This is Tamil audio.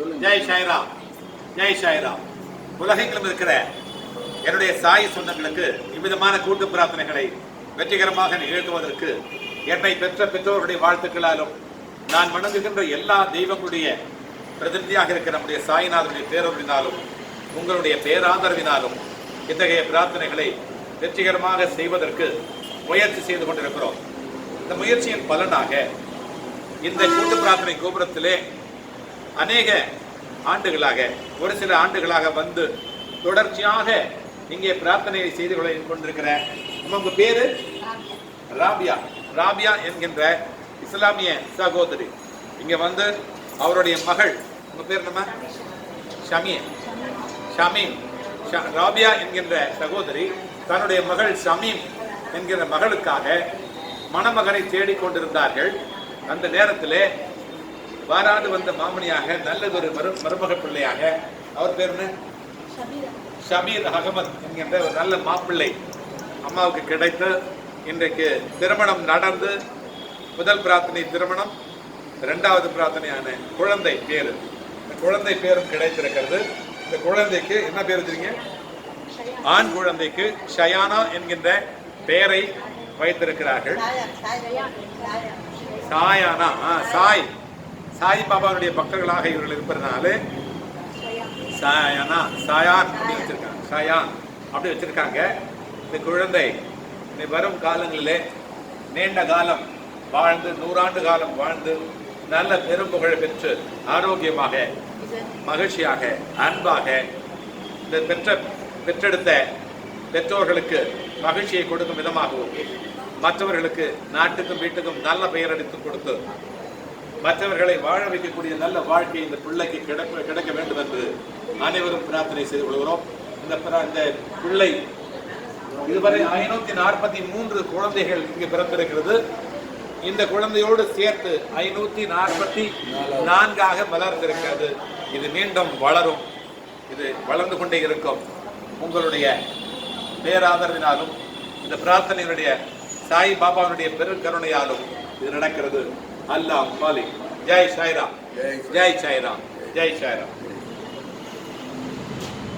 ஜெய் சாய்ராம். ஜெய் சாய்ராம். உலகெங்கிலும் இருக்கிற என்னுடைய சாய் சொந்தங்களுக்கு இவ்விதமான கூட்டு பிரார்த்தனைகளை வெற்றிகரமாக நிகழ்த்துவதற்கு என்னை பெற்ற பெற்றோருடைய வாழ்த்துக்களாலும் நான் வணங்குகின்ற எல்லா தெய்வங்களுடைய பிரதிநிதியாக இருக்கிற நம்முடைய சாய்நாதனுடைய பேரொருளினாலும் உங்களுடைய பேராதரவினாலும் இத்தகைய பிரார்த்தனைகளை வெற்றிகரமாக செய்வதற்கு முயற்சி செய்து கொண்டிருக்கிறோம். இந்த முயற்சியின் பலனாக இந்த கூட்டு பிரார்த்தனை கோபுரத்திலே அநேக ஆண்டுகளாக ஒரு சில ஆண்டுகளாக வந்து தொடர்ச்சியாக இங்கே பிரார்த்தனையை செய்து கொள்ள கொண்டிருக்கிற உங்க பேரு? ராபியா. ராபியா என்கின்ற இஸ்லாமிய சகோதரி. இங்க வந்து அவருடைய மகள் உங்க பேர் நம்ம ஷமீன் ஷமீம் ராபியா என்கின்ற சகோதரி தன்னுடைய மகள் ஷமீம் என்கிற மகளுக்காக மணமகனை தேடிக் கொண்டிருந்தார்கள் அந்த நேரத்திலே வாராது வந்த மாமனியாக நல்லதொரு மரு மருமக பிள்ளையாக. அவர் பேர் என்ன? ஷபீர். அகமத் என்கின்ற ஒரு நல்ல மாப்பிள்ளை அம்மாவுக்கு கிடைத்து இன்றைக்கு திருமணம் நடந்து முதல் பிரார்த்தனை திருமணம் இரண்டாவது பிரார்த்தனையான குழந்தை பேரு. இந்த குழந்தை பேரும் கிடைத்திருக்கிறது. இந்த குழந்தைக்கு என்ன பேர் வச்சிருக்கீங்க? ஆண் குழந்தைக்கு ஷயானா என்கின்ற பெயரை வைத்திருக்கிறார்கள். சாயானா சாய். சாய் பாபாவுடைய பக்தர்களாக இவர்கள் இருப்பதனால சாயானா சாயான் அப்படி வச்சிருக்காங்க. சாயான் அப்படி வச்சிருக்காங்க. இந்த குழந்தை இந்த வரும் காலங்களிலே நீண்ட காலம் வாழ்ந்து நூறாண்டு காலம் வாழ்ந்து நல்ல பெரும்புகழ் பெற்று ஆரோக்கியமாக மகிழ்ச்சியாக அன்பாக இந்த பெற்ற பெற்றெடுத்த பெற்றோர்களுக்கு மகிழ்ச்சியை கொடுக்கும் விதமாகவும் மற்றவர்களுக்கு நாட்டுக்கும் வீட்டுக்கும் நல்ல பெயர் அடித்து கொடுத்து மற்றவர்களை வாழ வைக்கக்கூடிய நல்ல வாழ்க்கை இந்த பிள்ளைக்கு கிடைக்க கிடைக்க வேண்டும் என்று அனைவரும் பிரார்த்தனை செய்து கொள்கிறோம். இந்த இந்த பிள்ளை இதுவரை ஐநூத்தி நாற்பத்தி மூன்று குழந்தைகள் இங்கு பிறந்திருக்கிறது. இந்த குழந்தையோடு சேர்த்து ஐநூத்தி நாற்பத்தி நான்காக வளர்ந்திருக்கிறது. இது மீண்டும் வளரும். இது வளர்ந்து கொண்டே இருக்கும். உங்களுடைய பேராதரவினாலும் இந்த பிரார்த்தனையினுடைய சாய் பாபாவினுடைய பெருங்கருணையாலும் இது நடக்கிறது. அல்லாஹ் மாலிக் ஜெய் சாய்ராம் ஜெய் சாய்ராம் ஜெய் சாய்ராம்